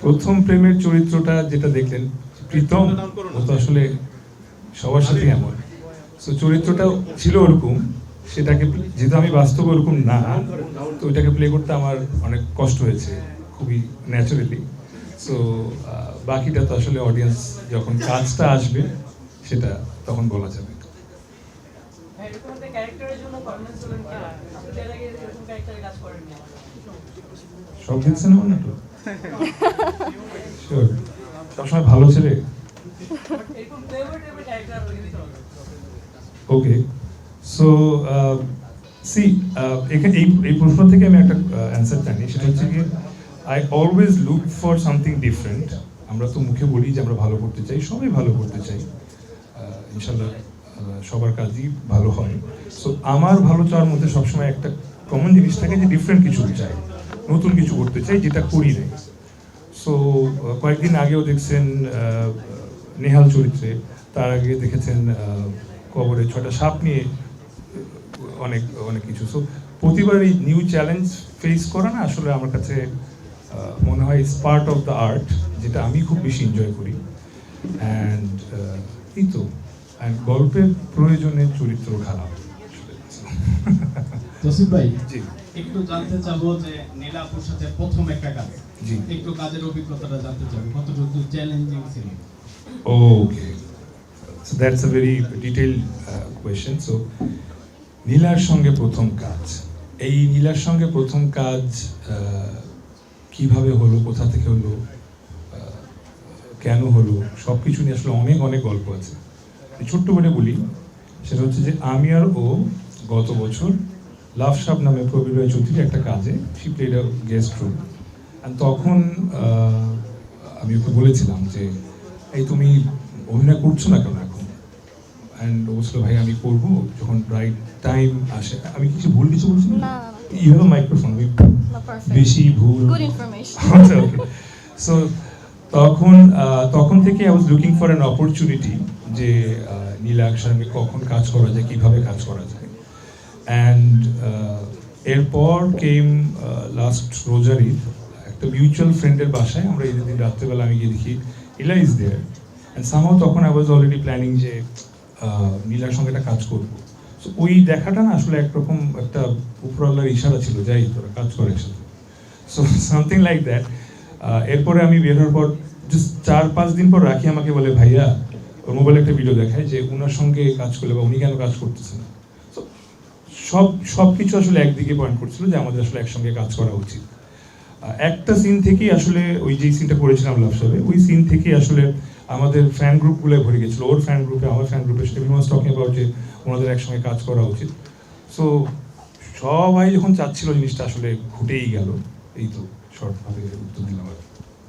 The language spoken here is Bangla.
প্রথম প্রেমের চরিত্রটা যেটা দেখলেন প্রীতম ও তো আসলে সবার সাথে এমন। তো চরিত্রটা ছিল ওরকম সেটাকে যেহেতু আমি বাস্তব ওরকম না তো ওইটাকে প্লে করতে আমার অনেক কষ্ট হয়েছে খুবই ন্যাচারালি সো বাকিটা তো আসলে অডিয়েন্স যখন কাজটা আসবে সেটা তখন বলা যাবে। হ্যাঁ, এরকম একটা ক্যারেক্টারের জন্য কনভিন্স হলেন কি? আপনি এর আগে এরকম ক্যারেক্টারে কাজ করেননি। সব দেখছেন আমার নাটক? Sure. সবসময় ভালো ছেলে? ওকে সো সি uh, এখানে এই এই প্রশ্ন থেকে আমি একটা অ্যান্সার জানি। সেটা হচ্ছে কি I always look for something different আমরা তো মুখে বলি যে আমরা ভালো করতে চাই সবাই ভালো করতে চাই। ইনশাল্লাহ সবার কাজই ভালো হয়। সো আমার ভালো চাওয়ার মধ্যে সবসময় একটা কমন জিনিস থাকে যে ডিফারেন্ট কিছু চাই। নতুন কিছু করতে চাই যেটা করি নাই। সো কয়েকদিন আগেও দেখছেন নেহাল চরিত্রে তার আগে দেখেছেন কবরে ছটা সাপ নিয়ে অনেক অনেক কিছু। সো প্রতিবার এই নিউ চ্যালেঞ্জ ফেস করা না আসলে আমার কাছে মনে হয় is part of the art যেটা আমি খুব বেশি এনজয় করি। অ্যান্ড এই তো। অ্যান্ড গল্পের প্রয়োজনে চরিত্র খারাপ ভাই জি। একটু জানতে চাবো যে নীলাপুর সাথে প্রথম একটা কাজ। একটু কাজের অভিজ্ঞতাটা জানতে চাবো। কতটুকু চ্যালেঞ্জিং ছিল. So that's a very detailed uh, question. So নীলার সঙ্গে প্রথম কাজ। এই নীলার সঙ্গে প্রথম কাজ আহ, কীভাবে হলো কোথা থেকে হলো কেন হলো সব কিছু নিয়ে আসলে অনেক অনেক গল্প আছে। ছোট্ট করে বলি সেটা হচ্ছে যে আমি আর ও গত বছর লাভ সাপ নামে প্রবীর রায় চৌধুরীর একটা কাজে she played a guest role আর তখন আমি ওকে বলেছিলাম যে এই তুমি অভিনয় করছ না কেন এখন? অ্যান্ড ও বলছিল ভাই আমি করব যখন রাইট টাইম আসে। আমি কিছু ভুল কিছু বলছি? না। ইউ হ্যাভ মাইক্রোফোন আমি বেশি ভুল Good আচ্ছা সো তখন তখন থেকে I was looking for an opportunity যে নীলার সঙ্গে কখন কাজ করা যায় কীভাবে কাজ করা যায়। অ্যান্ড এরপর কেম লাস্ট রোজার একটা মিউচুয়াল ফ্রেন্ডের বাসায় আমরা ঈদের দিন রাত্রেবেলা আমি গিয়ে দেখি Ila is there and somehow তখন আই ওয়াজ অলরেডি প্ল্যানিং যে আহ, নীলার সঙ্গে একটা কাজ করব। সো ওই দেখাটা না আসলে একরকম একটা উপরওয়ালার ইশারা ছিল যাই তোরা কাজ করে একসাথে। সো সামথিং লাইক দ্যাট এরপরে আমি বের হওয়ার পর জাস্ট চার পাঁচ দিন পর রাখি আমাকে বলে ভাইয়া ওর মোবাইলে একটা ভিডিও দেখায় যে উনার সঙ্গে কাজ করলে বা উনি কেন কাজ করতেছেন না? সব সব কিছু আসলে একদিকে পয়েন্ট করছিল যে আমাদের আসলে একসঙ্গে কাজ করা উচিত। একটা সিন থেকেই আসলে ওই যে সিনটা করেছিলাম লাভ ওই সিন থেকেই আসলে আমাদের ফ্যান গ্রুপগুলো ভরে গেছিল। ওর ফ্যান গ্রুপে আমার ফ্যান গ্রুপে সেটা ওয়াজ টকিং অ্যাবাউট যে ওনাদের একসঙ্গে কাজ করা উচিত। সো সবাই যখন চাচ্ছিল জিনিসটা আসলে ঘটেই গেল, এই তো শর্টভাবে উত্তর দিলাম আর।